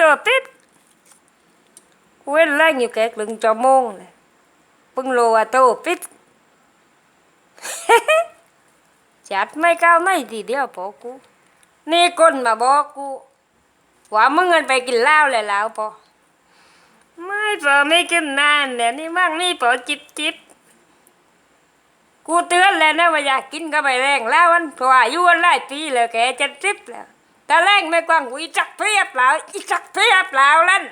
ตัวปิดเว้นแรงอยู่แค่ครึ่งชั่วโมงเลยเพิ่งรู้ว่าตัวปิดจัดไม่ก้าวไม่ทีเดียวพอกูนี่คนมาบอกกูว่ามึงเงินไปกินเหล้าเลยแล้วพอไม่พอไม่กินนานเนี่ยนี่มั่งนี่พอจิบจิบกูเตือนแล้วนะว่าอยากกินก็ไปแรงแล้วมันเพราะว่าอายุมันหลายปีแล้วแกจะทริปแล้ว แต่แรงไม่กว้างกูอีจักเพียบแล้วอีจักเพียบแล้วนั่น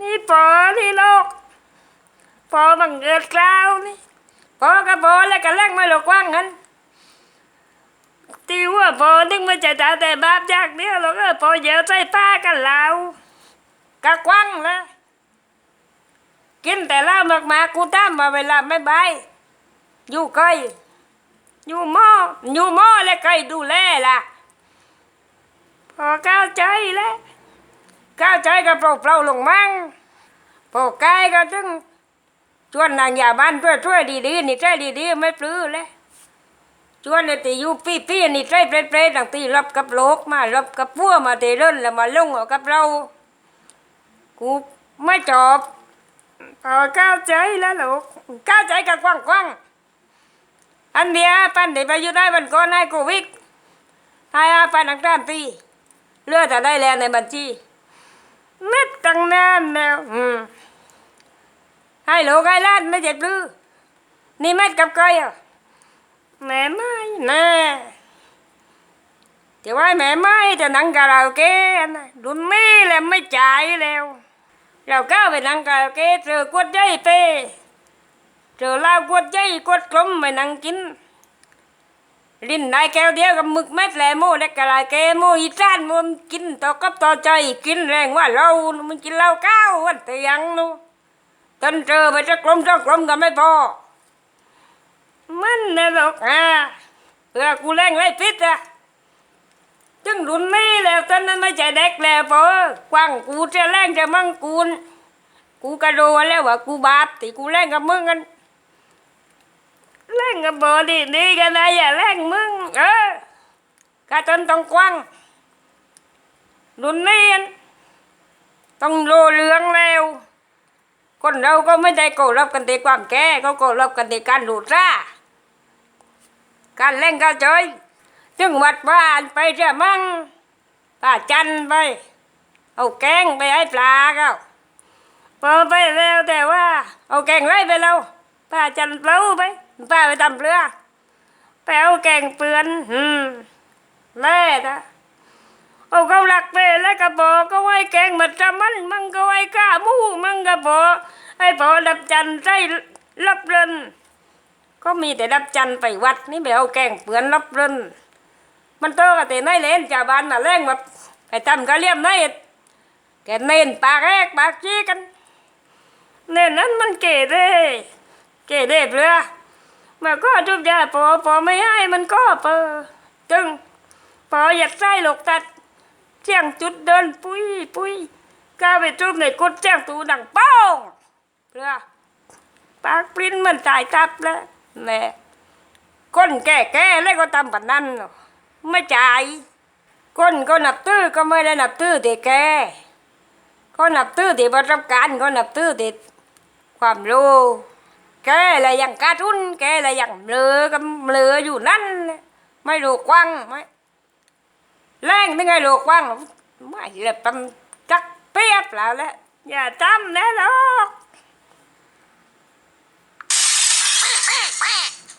นี่พอนี่โลกพอบังเกิดกล่าวนี่พอก็พอแล้วก็แรงไม่หลกกว้างงั้นตีว่าพอนึกมาจะด่าแต่บาปยากเนี่ยหรอกเออพอเยอะใจป้ากันแล้วกะกวังเลยกินแต่เหล้ามากมากูตามมาเวลาไม่บายอยู่ใกล้อยู่หม้ออยู่หม้อแล้วใครดูแลล่ะ พอก้าวใจแล้วก้าวใจก็เปล่าเปล่าลงมั่งพอกายก็ถึงชวนนางยาบ้านช่วยช่วยดีๆนี่ช่ดีๆไม่ปลื้อเลยชวนเลยตีอยู่ปี้ปี้นี่ใจเปรตเปรตต่างตีรับกับโลกมารับกับพัวมาเตร่นแล้วมาลงเอากับเรากูไม่จบพอก้าวใจแล้วลูกก้าวใจกับกว้างกว้างอันเดียปันเดี๋ยวไปอยู่ได้วันก่อนให้โควิดให้อาปันอังกฤษตี เลือดจะได้แล้วในบัญชีเม็ดตั้งนานแล้วให้ลูกให้ล้านไม่เจ็บลือนี่เม็ดกับใครอะแม่ไม่แน่จะว่าแม่ไม่จะนั่งคาราเกะนะรุ่นนี้แหละไม่จ่ายแล้ว เราก้าวไปนั่งคาราเกะเจอกวดใหญ่เป้เจอเหล้ากวดใหญ่กวดกลมไปนั่งกิน ลิ้นได้แก้วเดียวกับมึกเม็ดแหลโม่ได้กะลาเกโมอีจานมันกินต่อกับต่อใจกินแรงว่าเรามันกินเหล้าก้าววันเตียงนู้จนเจอไปจะกลมจะกลมก็ไม่พอ มันนะลูกอะเพื่อกูแรงไรพิษอะจึงรุ่นนี้แล้วตอนนั้นไม่ใช่เด็กแล้วพอกว้างกูจะแรงจะมั่งกูนกูกระโดดแล้วว่ากูบาปที่กูแรงกับมึงกัน แรงกับบอดีดีกันนะอย่าแรงมึง เออกระตนต้องกว้างรุ่นนี้อันต้องโลเรืองแล้วคนเราก็ไม่ได้โกรบกันที่ความแก่ก็โกรบกันที่การหลุดร่าการเล่นก็เฉยจึงวัดบ้านไปเสียมั่งป้าจันไป เอาแกงไปให้ปลาเขาพอไปแล้วแต่ว่า เอาแกงไรไปแล้วป้าจันเปล่าไป ป้าไปทำเรือไปเอาแกงเปือนอืมแล่นะเอาเขาหลักไปแล้วก็บอกก็ไว้แกงมันจะมันมันก็ไว้ก้ามูมันก็บอกให้พอดับจันใส่รับเรินก็มีแต่ดับจันไปวัดนี่ไปเอาแกงเปือนรับเรินมันโตกับแต่ในเล่นชาบ้านมาแรงแบบไปทำกะเลี่ยมในแกเน้นปากแรกปากจี้กันเน้นนั้นมันเก๋เด้เก๋เด้เปลือ มาก็ทุบยาพอพอไม่ให้มันก็เปอจึงพออยากใส่หลกตัดเจียงจุดเดินปุ้ยปุ้ยก้าไปจุบในกดเจียงตูดังโป้งเปลือปากปริ้นมันตายตับแล้วแหน่คนแก่แก่แล้วก็ทำแบบนั้นไม่จ่ายคนก็นับตื้อก็ไม่ได้นับตื้อแต่แก่ก็นับตื้อแต่ประสบการณ์ก็นับตื้อแต่ความรู้ แกอะไรอย่างการุนแกอะไรอย่างเบลอกับเหลออยู่นั่น ไม่รู้กว้างไม่แรงนึงไงรู้กว้างไม่เลยตำจักเปียบแล้วแหละอย่าจำนะลูก